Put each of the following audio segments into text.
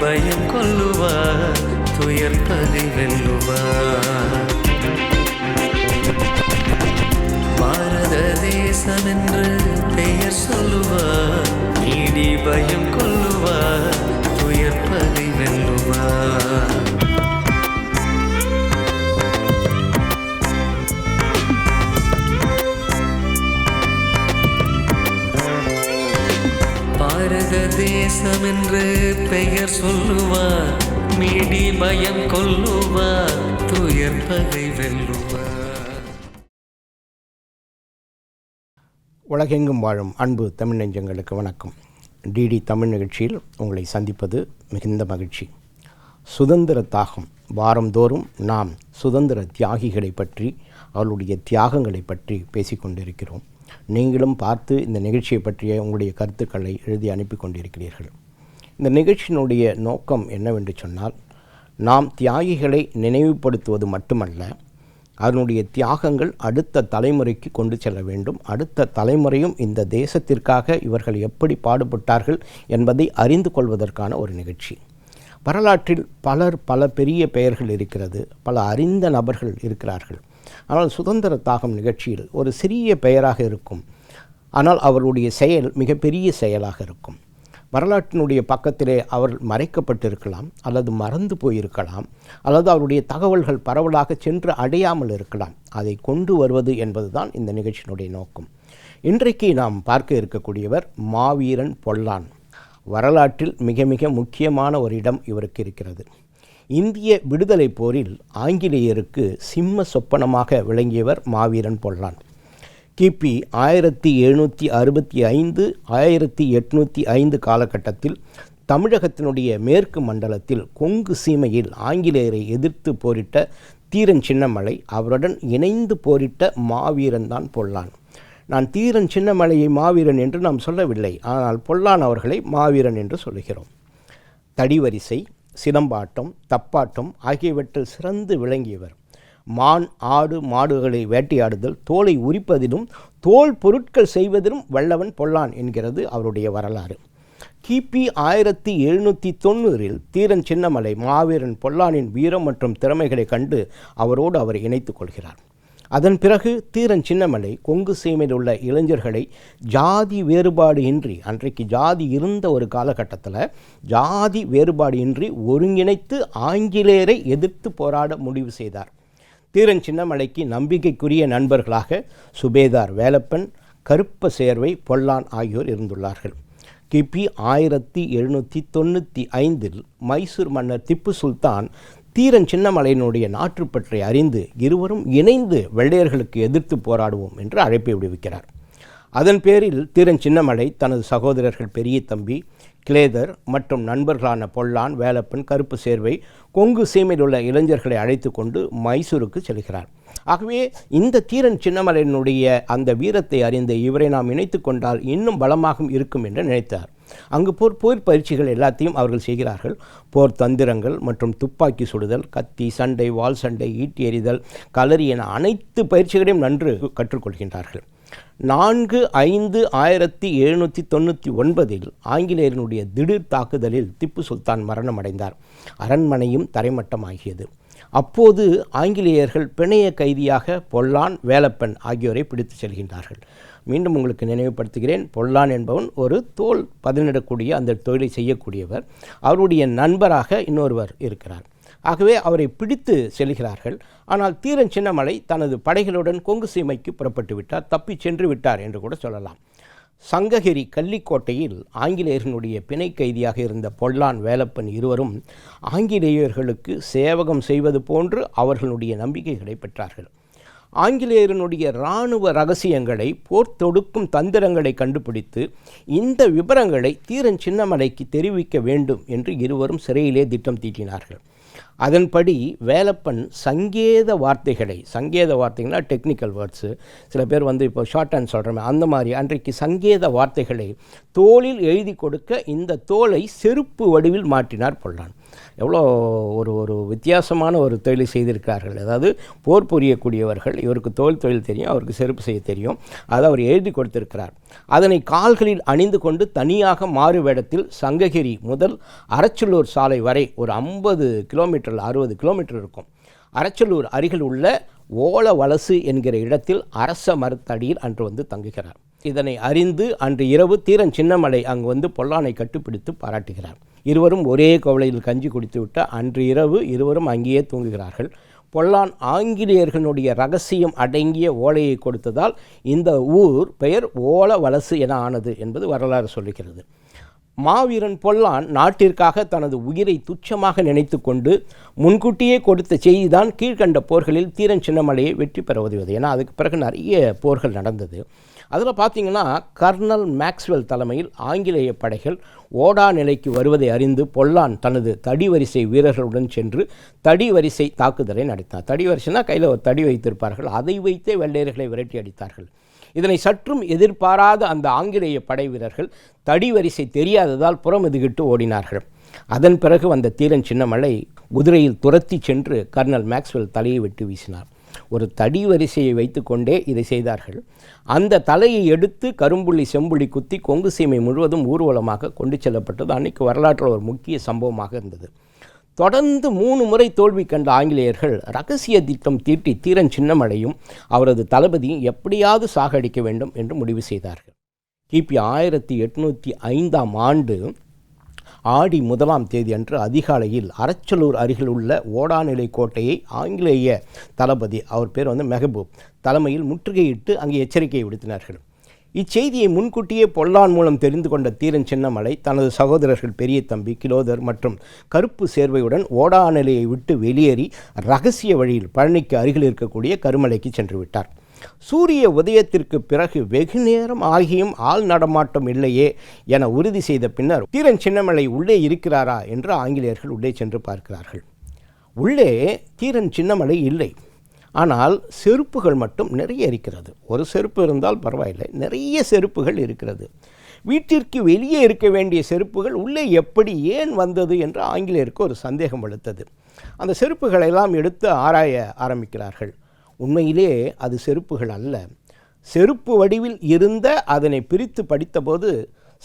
பயம் கொல்லுவார் துயர் பதி வெல்லுவார் பாரத தேசம் என்று பெயர் சொல்லுவார் நீடி பயம் கொல்லுவார் துயர் பதி வெல்லுவார் தேசம் என்று பெயர் சொல்லுவார். மீடி பயம் கொல்லுவார் துயர் பகை வெல்லுவார். உலகெங்கும் வாழும் அன்பு தமிழ் நெஞ்சங்களுக்கு வணக்கம். டிடி தமிழ் நிகழ்ச்சியில் உங்களை சந்திப்பது மிகுந்த மகிழ்ச்சி. சுதந்திர தாகம். வாரந்தோறும் நாம் சுதந்திர தியாகிகளை பற்றி அவர்களுடைய தியாகங்களை பற்றி பேசிக்கொண்டிருக்கிறோம். நீங்களும் பார்த்து இந்த நிகழ்ச்சியை பற்றிய உங்களுடைய கருத்துக்களை எழுதி அனுப்பி கொண்டிருக்கிறீர்கள். இந்த நிகழ்ச்சியினுடைய நோக்கம் என்னவென்று சொன்னால் நாம் தியாகிகளை நினைவுபடுத்துவது மட்டுமல்ல அதனுடைய தியாகங்கள் அடுத்த தலைமுறைக்கு கொண்டு செல்ல வேண்டும். அடுத்த தலைமுறையும் இந்த தேசத்திற்காக இவர்கள் எப்படி பாடுபட்டார்கள் என்பதை அறிந்து கொள்வதற்கான ஒரு நிகழ்ச்சி. வரலாற்றில் பலர் பல பெரிய பெயர்கள் இருக்கிறது பல அறிந்த நபர்கள் இருக்கிறார்கள். ஆனால் சுதந்திர தாகம் நிகழ்ச்சியில் ஒரு சிறிய பெயராக இருக்கும். ஆனால் அவருடைய செயல் மிகப்பெரிய செயலாக இருக்கும். வரலாற்றினுடைய பக்கத்திலே அவர் மறைக்கப்பட்டிருக்கலாம் அல்லது மறந்து போயிருக்கலாம் அல்லது அவருடைய தகவல்கள் பரவலாக சென்று அடையாமல் இருக்கலாம். அதை கொண்டு வருவது என்பதுதான் இந்த நிகழ்ச்சியினுடைய நோக்கம். இன்றைக்கு நாம் பார்க்க இருக்கக்கூடியவர் மாவீரன் பொல்லான். வரலாற்றில் மிக மிக முக்கியமான ஒரு இடம் இவருக்கு இருக்கிறது. இந்திய விடுதலை போரில் ஆங்கிலேயருக்கு சிம்ம சொப்பனமாக விளங்கியவர் மாவீரன் பொல்லான். கிபி ஆயிரத்தி எழுநூற்றி அறுபத்தி ஐந்து ஆயிரத்தி எட்நூற்றி ஐந்து காலகட்டத்தில் தமிழகத்தினுடைய மேற்கு மண்டலத்தில் கொங்கு சீமையில் ஆங்கிலேயரை எதிர்த்து போரிட்ட தீரன் சின்னமலை அவருடன் இணைந்து போரிட்ட மாவீரன் தான் பொல்லான். நான் தீரன் சின்னமலையை மாவீரன் என்று நாம் சொல்லவில்லை. ஆனால் பொல்லான் அவர்களை மாவீரன் என்று சொல்லுகிறோம். தடிவரிசை சிலம்பாட்டம் தப்பாட்டம் ஆகியவற்றில் சிறந்து விளங்கியவர். மான் ஆடு மாடுகளை வேட்டையாடுதல் தோலை உரிப்பதிலும் தோல் பொருட்கள் செய்வதிலும் வல்லவன் பொல்லான் என்கிறது அவருடைய வரலாறு. கிபி ஆயிரத்தி எழுநூற்றி தொண்ணூறில் தீரன் சின்னமலை மாவீரன் பொல்லானின் வீரம் மற்றும் திறமைகளை கண்டு அவரோடு அவர் இணைத்துக் கொள்கிறார். அதன் பிறகு தீரன் சின்னமலை கொங்கு சீமையில் உள்ள இளைஞர்களை ஜாதி வேறுபாடு இன்றி அன்றைக்கு ஜாதி இருந்த ஒரு காலகட்டத்தில் ஜாதி வேறுபாடு இன்றி ஒருங்கிணைத்து ஆங்கிலேயரை எதிர்த்து போராட முடிவு செய்தார். தீரன் சின்னமலைக்கு நம்பிக்கைக்குரிய நண்பர்களாக சுபேதார் வேலப்பன் கருப்ப சேர்வை பொல்லான் ஆகியோர் இருந்துள்ளார்கள். கிபி ஆயிரத்தி எழுநூற்றி தொண்ணூற்றி ஐந்தில் மைசூர் மன்னர் திப்பு சுல்தான் தீரன் சின்னமலையினுடைய நாற்றுப்பற்றை அறிந்து இருவரும் இணைந்து வெள்ளையர்களுக்கு எதிர்த்து போராடுவோம் என்று அழைப்பை விடுவிக்கிறார். அதன் பேரில் தீரன் சின்னமலை தனது சகோதரர்கள் பெரிய தம்பி கிளேதர் மற்றும் நண்பர்களான பொல்லான் வேலப்பன் கருப்பு சேர்வை கொங்கு சீமையில் உள்ள இளைஞர்களை அழைத்து கொண்டு மைசூருக்கு செல்கிறார். ஆகவே இந்த தீரன் சின்னமலையினுடைய அந்த வீரத்தை அறிந்து இவரை நாம் இணைத்து கொண்டால் இன்னும் பலமாகவும் இருக்கும் என்று நினைத்தார். அங்கு போர் போர் பயிற்சிகள் எல்லாத்தையும் அவர்கள் செய்கிறார்கள். போர் தந்திரங்கள் மற்றும் துப்பாக்கி சுடுதல் கத்தி சண்டை வால் சண்டை ஈட்டி எறிதல் களரி என அனைத்து பயிற்சிகளையும் நன்று கற்றுக்கொள்கின்றார்கள். நான்கு ஐந்து ஆயிரத்தி எழுநூற்றி தொண்ணூற்றி ஒன்பதில் ஆங்கிலேயரினுடைய திடீர் தாக்குதலில் திப்பு சுல்தான் மரணமடைந்தார். அரண்மனையும் தரைமட்டமாகியது. அப்போது ஆங்கிலேயர்கள் பிணைய கைதியாக பொல்லான் வேலப்பன் ஆகியோரை பிடித்து செல்கின்றார்கள். மீண்டும் உங்களுக்கு நினைவுபடுத்துகிறேன். பொல்லான் என்பவன் ஒரு தோல் பதினிடக்கூடிய அந்த தொழிலை செய்யக்கூடியவர். அவருடைய நண்பராக இன்னொருவர் இருக்கிறார். ஆகவே அவரை பிடித்து செல்கிறார்கள். ஆனால் தீரன் சின்னமலை தனது படைகளுடன் கொங்கு சீமைக்கு புறப்பட்டு விட்டார். தப்பி சென்று விட்டார் என்று கூட சொல்லலாம். சங்ககிரி கள்ளிக்கோட்டையில் ஆங்கிலேயர்களுடைய பிணை கைதியாக இருந்த பொல்லான் வேலப்பன் இருவரும் ஆங்கிலேயர்களுக்கு சேவகம் செய்வது போன்று அவர்களுடைய நம்பிக்கைகளை பெற்றார்கள். ஆங்கிலேயரனுடைய இராணுவ ரகசியங்களை போர் தொடுக்கும் தந்திரங்களை கண்டுபிடித்து இந்த விவரங்களை தீரன் சின்னமலைக்கு தெரிவிக்க வேண்டும் என்று இருவரும் சிறையிலே திட்டம் தீட்டினார்கள். அதன்படி வேலப்பன் சங்கேத வார்த்தைகளை சங்கேத வார்த்தைகள்னா டெக்னிக்கல் வேர்ட்ஸு சில பேர் வந்து இப்போ ஷார்ட் ஹேண்ட் சொல்கிறோமே அந்த மாதிரி அன்றைக்கு சங்கேத வார்த்தைகளை தோளில் எழுதி கொடுக்க இந்த தோலை செருப்பு வடிவில் மாற்றினார் பொல்லான். எவ்வளோ ஒரு ஒரு வித்தியாசமான ஒரு தொழிலை செய்திருக்கிறார்கள். அதாவது போர் புரியக்கூடியவர்கள் இவருக்கு தோல் தொழில் தெரியும் அவருக்கு செருப்பு செய்ய தெரியும். அதை அவர் எழுதி கொடுத்திருக்கிறார். அதனை கால்களில் அணிந்து கொண்டு தனியாக மாறு வேடத்தில் சங்ககிரி முதல் அரச்சலூர் சாலை வரை ஒரு ஐம்பது கிலோமீட்டர் அறுபது கிலோமீட்டர் இருக்கும். அரச்சலூர் அருகில் உள்ள ஓல வலசு என்கிற இடத்தில் அரச மரத்தடியில் அன்று வந்து தங்குகிறார். இதனை அறிந்து அன்று இரவு தீரன் சின்னமலை அங்கு வந்து பொல்லானை கட்டுப்பிடித்து பாராட்டுகிறார். இருவரும் ஒரே கவலையில் கஞ்சி குடித்துவிட்டு அன்று இரவு இருவரும் அங்கேயே தூங்குகிறார்கள். பொல்லான் ஆங்கிலேயர்களுடைய ரகசியம் அடங்கிய ஓலையை கொடுத்ததால் இந்த ஊர் பெயர் ஓல வலசு என ஆனது என்பது வரலாறு சொல்லுகிறது. மாவீரன் பொல்லான் நாட்டிற்காக தனது உயிரை துச்சமாக நினைத்து கொண்டு முன்கூட்டியே கொடுத்த செய்திதான் கீழ்கண்ட போர்களில் தீரன் சின்னமலையை வெற்றி பெற உதவியது. ஏன்னா அதுக்கு பிறகு நிறைய போர்கள் நடந்தது. அதில் பார்த்தீங்கன்னா கர்னல் மேக்ஸ்வெல் தலைமையில் ஆங்கிலேய படைகள் ஓடா நிலைக்கு வருவதை அறிந்து பொல்லான் தனது தடி வரிசை வீரர்களுடன் சென்று தடி வரிசை தாக்குதலை நடத்தினார். தடி வரிசைனா கையில் ஒரு தடி வைத்திருப்பார்கள். அதை வைத்தே வெள்ளையர்களை விரட்டி அடித்தார்கள். இதனை சற்றும் எதிர்பாராத அந்த ஆங்கிலேய படை வீரர்கள் தடி வரிசை தெரியாததால் புறமுதுகிட்டு ஓடினார்கள். அதன் பிறகு வந்த தீரன் சின்னமலை குதிரையில் துரத்தி சென்று கர்னல் மேக்ஸ்வெல் தலையை வெட்டி வீசினார். ஒரு தடி வரிசையை வைத்துக்கொண்டே இதை செய்தார்கள். அந்த தலையை எடுத்து கரும்புள்ளி செம்புள்ளி குத்தி கொங்கு சீமை முழுவதும் ஊர்வலமாக கொண்டு செல்லப்பட்டது அன்னைக்கு வரலாற்றில் ஒரு முக்கிய சம்பவமாக இருந்தது. தொடர்ந்து மூணு முறை தோல்வி கண்ட ஆங்கிலேயர்கள் ரகசிய திட்டம் தீட்டி தீரன் சின்னமலையும் அவரது தளபதியும் எப்படியாவது சாகடிக்க வேண்டும் என்று முடிவு செய்தார்கள். கிபி ஆயிரத்தி எட்நூற்றி ஐந்தாம் ஆண்டு ஆடி முதலாம் தேதி அன்று அதிகாலையில் அரச்சலூர் அருகில் உள்ள ஓடாநிலை கோட்டையை ஆங்கிலேய தளபதி அவர் பேர் வந்து மெஹபூப் தலைமையில் முற்றுகையிட்டு அங்கே எச்சரிக்கை விடுத்தினார்கள். இச்செய்தியை முன்கூட்டியே பொல்லான் மூலம் தெரிந்து கொண்ட தீரன் சின்னமலை தனது சகோதரர்கள் பெரிய தம்பி கிலோதர் மற்றும் கருப்பு சேர்வையுடன் ஓடாநிலையை விட்டு வெளியேறி ரகசிய வழியில் பழனிக்கு அருகில் இருக்கக்கூடிய கருமலைக்கு சென்று விட்டார். சூரிய உதயத்திற்கு பிறகு வெகு நேரம் ஆகியும் ஆள் நடமாட்டம் இல்லையே என உறுதி செய்த பின்னர் தீரன் சின்னமலை உள்ளே இருக்கிறாரா என்று ஆங்கிலேயர்கள் உள்ளே சென்று பார்க்கிறார்கள். உள்ளே தீரன் சின்னமலை இல்லை. ஆனால் செருப்புகள் மட்டும் நிறைய இருக்கிறது. ஒரு செருப்பு இருந்தால் பரவாயில்லை நிறைய செருப்புகள் இருக்கிறது. வீட்டிற்கு வெளியே இருக்க வேண்டிய செருப்புகள் உள்ளே எப்படி ஏன் வந்தது என்று ஆங்கிலேயருக்கு ஒரு சந்தேகம் எடுத்தது அந்த செருப்புகளெல்லாம் எடுத்து ஆராய ஆரம்பிக்கிறார்கள். உண்மையிலே அது செருப்புகள் அல்ல. செருப்பு வடிவில் இருந்த அதனை பிரித்து படித்தபோது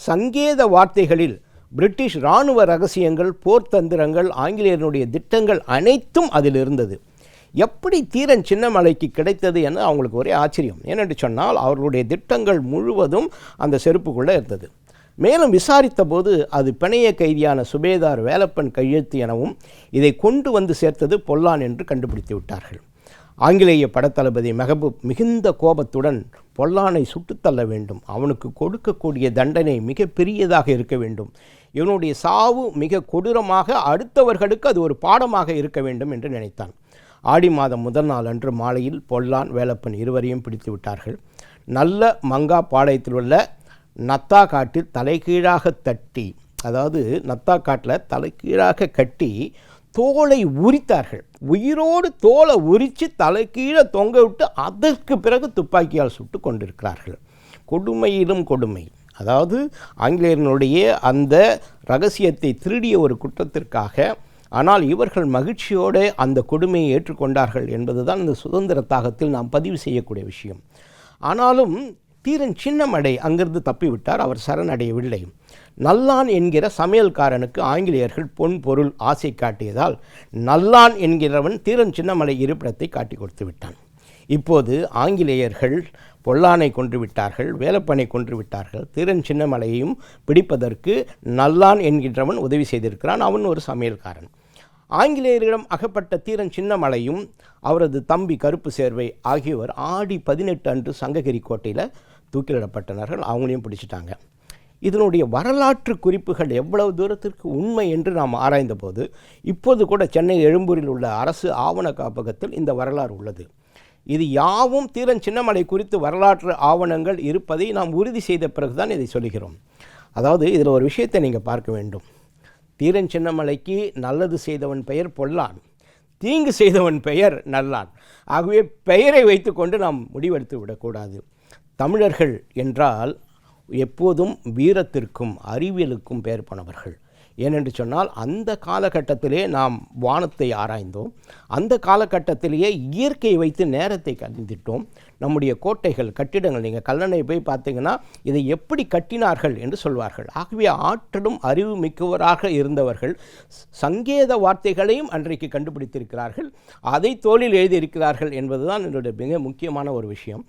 சங்கேத வார்த்தைகளில் பிரிட்டிஷ் இராணுவ ரகசியங்கள் போர்த்தந்திரங்கள் ஆங்கிலேயருடைய திட்டங்கள் அனைத்தும் அதில் இருந்தது. எப்படி தீரன் சின்னமலைக்கு கிடைத்தது என அவங்களுக்கு ஒரே ஆச்சரியம். ஏனென்று சொன்னால் அவர்களுடைய திட்டங்கள் முழுவதும் அந்த செருப்புக்குள்ளே இருந்தது. மேலும் விசாரித்த போது அது பிணைய கைதியான சுபேதார் வேலப்பன் கையெழுத்து எனவும் இதை கொண்டு வந்து சேர்த்தது பொல்லான் என்று கண்டுபிடித்து விட்டார்கள். ஆங்கிலேய படத்தளபதி மெஹபூப் மிகுந்த கோபத்துடன் பொல்லானை சுட்டுத்தள்ள வேண்டும். அவனுக்கு கொடுக்கக்கூடிய தண்டனை மிக பெரியதாக இருக்க வேண்டும். இவனுடைய சாவு மிக கொடூரமாக அடுத்தவர்களுக்கு அது ஒரு பாடமாக இருக்க வேண்டும் என்று நினைத்தான். ஆடி மாதம் முதல் நாள் அன்று மாலையில் பொல்லான் வேலப்பன் இருவரையும் பிடித்து விட்டார்கள். நல்ல மங்கா பாளையத்தில் உள்ள நத்தா காட்டில் தலைகீழாக தட்டி அதாவது நத்தா காட்டில் தலைகீழாக கட்டி தோலை உரித்தார்கள். உயிரோடு தோலை உரித்து தலைகீழே தொங்க விட்டு அதற்கு பிறகு துப்பாக்கியால் சுட்டு கொண்டிருக்கிறார்கள். கொடுமையிலும் கொடுமை. அதாவது ஆங்கிலேயர்களுடைய அந்த ரகசியத்தை திருடிய ஒரு குற்றத்திற்காக ஆனால் இவர்கள் மகிழ்ச்சியோடு அந்த கொடுமையை ஏற்றுக்கொண்டார்கள் என்பதுதான் இந்த சுதந்திர தாகத்தில் நாம் பதிவு செய்யக்கூடிய விஷயம். ஆனாலும் தீரன் சின்னமடை அங்கிருந்து தப்பிவிட்டார் அவர் சரணடையவில்லை. நல்லான் என்கிற சமையல்காரனுக்கு ஆங்கிலேயர்கள் பொன் பொருள் ஆசை காட்டியதால் நல்லான் என்கிறவன் தீரன் சின்னமலை இருப்பிடத்தை காட்டி கொடுத்து விட்டான். இப்போது ஆங்கிலேயர்கள் பொல்லானை கொன்று விட்டார்கள் வேலப்பனை கொன்று விட்டார்கள். தீரன் சின்னமலையையும் பிடிப்பதற்கு நல்லான் என்கின்றவன் உதவி செய்திருக்கிறான். அவன் ஒரு சமையல்காரன். ஆங்கிலேயரிடம் அகப்பட்ட தீரன் சின்னமலையும் அவரது தம்பி கருப்பு சேர்வை ஆகியோர் ஆடி பதினெட்டு அன்று சங்ககிரி கோட்டையில் தூக்கிலிடப்பட்டனர்கள். அவங்களையும் பிடிச்சிட்டாங்க. இதனுடைய வரலாற்று குறிப்புகள் எவ்வளவு தூரத்திற்கு உண்மை என்று நாம் ஆராய்ந்தபோது இப்போது கூட சென்னை எழும்பூரில் உள்ள அரசு ஆவண காப்பகத்தில் இந்த வரலாறு உள்ளது. இது யாவும் தீரன் சின்னமலை குறித்து வரலாற்று ஆவணங்கள் இருப்பதை நாம் உறுதி செய்த பிறகுதான் இதை சொல்கிறோம் அதாவது இதில் ஒரு விஷயத்தை நீங்கள் பார்க்க வேண்டும். தீரன் சின்னமலைக்கு நல்லது செய்தவன் பெயர் பொல்லான். தீங்கு செய்தவன் பெயர் நல்லான். ஆகவே பெயரை வைத்துக்கொண்டு நாம் முடிவெடுத்து விடக்கூடாது. தமிழர்கள் என்றால் எப்போதும் வீரத்திற்கும் அறிவியலுக்கும் பெயர் போனவர்கள். ஏனென்று சொன்னால் அந்த காலகட்டத்திலே நாம் வானத்தை ஆராய்ந்தோம். அந்த காலகட்டத்திலேயே இயற்கையை வைத்து நேரத்தை கணிந்திட்டோம் நம்முடைய கோட்டைகள் கட்டிடங்கள் நீங்கள் கல்லணை போய் பார்த்தீங்கன்னா இதை எப்படி கட்டினார்கள் என்று சொல்வார்கள். ஆகவே ஆற்றலும் அறிவு மிக்கவராக இருந்தவர்கள் சங்கேத வார்த்தைகளையும் அன்றைக்கு கண்டுபிடித்திருக்கிறார்கள். அதை தோளில் எழுதியிருக்கிறார்கள் என்பதுதான் என்னுடைய மிக முக்கியமான ஒரு விஷயம்.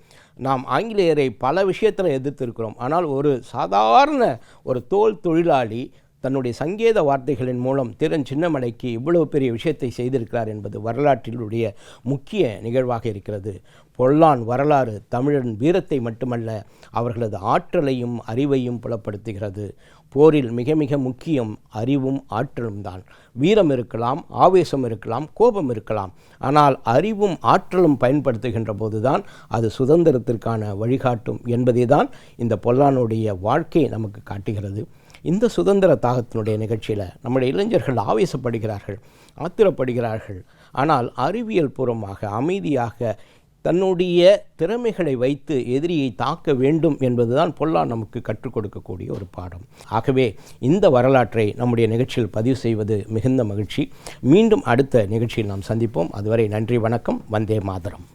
நாம் ஆங்கிலேயரை பல விஷயத்தில் எதிர்த்திருக்கிறோம். ஆனால் ஒரு சாதாரண ஒரு தோல் தொழிலாளி தன்னுடைய சங்கேத வார்த்தைகளின் மூலம் திறன் சின்னமலைக்கு இவ்வளவு பெரிய விஷயத்தை செய்திருக்கிறார் என்பது வரலாற்றினுடைய முக்கிய நிகழ்வாக இருக்கிறது. பொல்லான் வரலாறு தமிழன் வீரத்தை மட்டுமல்ல அவர்களது ஆற்றலையும் அறிவையும் புலப்படுத்துகிறது. போரில் மிக மிக முக்கியம் அறிவும் ஆற்றலும் தான். வீரம் இருக்கலாம் ஆவேசம் இருக்கலாம் கோபம் இருக்கலாம். ஆனால் அறிவும் ஆற்றலும் பயன்படுத்துகின்ற போதுதான் அது சுதந்திரத்திற்கான வழிகாட்டும் என்பதை தான் இந்த பொல்லானுடைய வாழ்க்கை நமக்கு காட்டுகிறது. இந்த சுதந்திர தாகத்தினுடைய நிகழ்ச்சியில் நம்முடைய இளைஞர்கள் ஆவேசப்படுகிறார்கள் ஆத்திரப்படுகிறார்கள். ஆனால் அறிவியல் பூர்வமாக அமைதியாக தன்னுடைய திறமைகளை வைத்து எதிரியை தாக்க வேண்டும் என்பதுதான் பொல்லா நமக்கு கற்றுக் கொடுக்கக்கூடிய ஒரு பாடம். ஆகவே இந்த வரலாற்றை நம்முடைய நிகழ்ச்சியில் பதிவு செய்வது மிகுந்த மகிழ்ச்சி. மீண்டும் அடுத்த நிகழ்ச்சியில் நாம் சந்திப்போம். அதுவரை நன்றி வணக்கம் வந்தே மாதரம்.